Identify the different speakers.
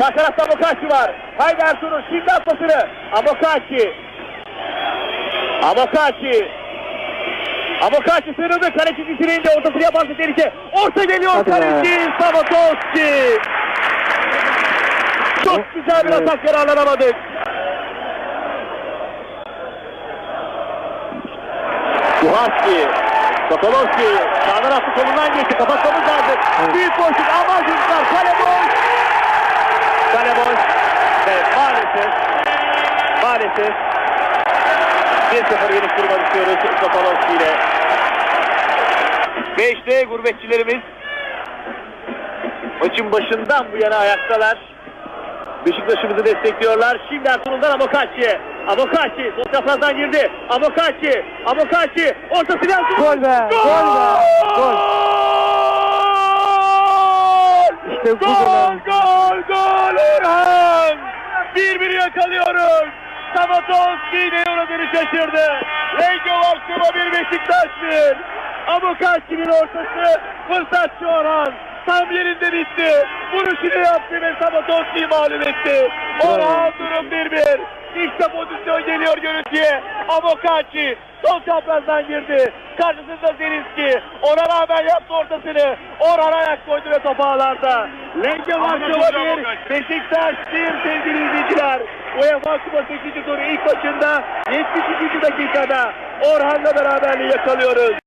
Speaker 1: Sağ tarafta Amokachi var. Haydi Ertuğrul şimdi atmasını. Amokachi. Amokachi. Amokachi sırıldı. Kaleci dizilinde ortasını yaparsa tehlike. Orta geliyor
Speaker 2: Hadi be.
Speaker 1: kaleci Sabatowski. Çok güzel bir
Speaker 2: Evet.
Speaker 1: atak yararlanamadık. Kuharski. Sokolovski. Sağdan attı kolundan geçti. Kapatmamız lazım.
Speaker 2: Evet.
Speaker 1: Büyük boşluk. Maalesef. 1-0 yenik duruma düşüyoruz Sokolovski ile. 5'te gurbetçilerimiz maçın başından bu yana ayaktalar. Beşiktaş'ımızı destekliyorlar. Şimdi Ertuğrul'dan Amokachi. Amokachi sol çaprazdan girdi. Amokachi. Amokachi. Ortası lazım.
Speaker 2: Gol be, gol be, gol. İşte bu
Speaker 1: Gol,
Speaker 2: gol.
Speaker 1: gol, gol Orhan. Bir bir yakalıyoruz. Samatowski yine uğradığını şaşırdı. Rengi Varsıma bir Beşiktaş bir. Amokachi'nin ortası. Fırsatçı Orhan. Tam yerinde bitti. Vuruşunu yaptı ve Samatowski'yi mağlup etti. Orhan durum 1-1. İşte pozisyon geliyor görüntüye. Amokachi sol çaprazdan girdi. Karşısında Zelinski. Orhan hemen yaptı ortasını. Orhan ayak koydu ve top ağlarda. Lenge Varşova 1. Beşiktaş 1 sevgili izleyiciler. UEFA Kupası 8. turu ilk maçında 72. dakikada Orhan'la beraberliği yakalıyoruz.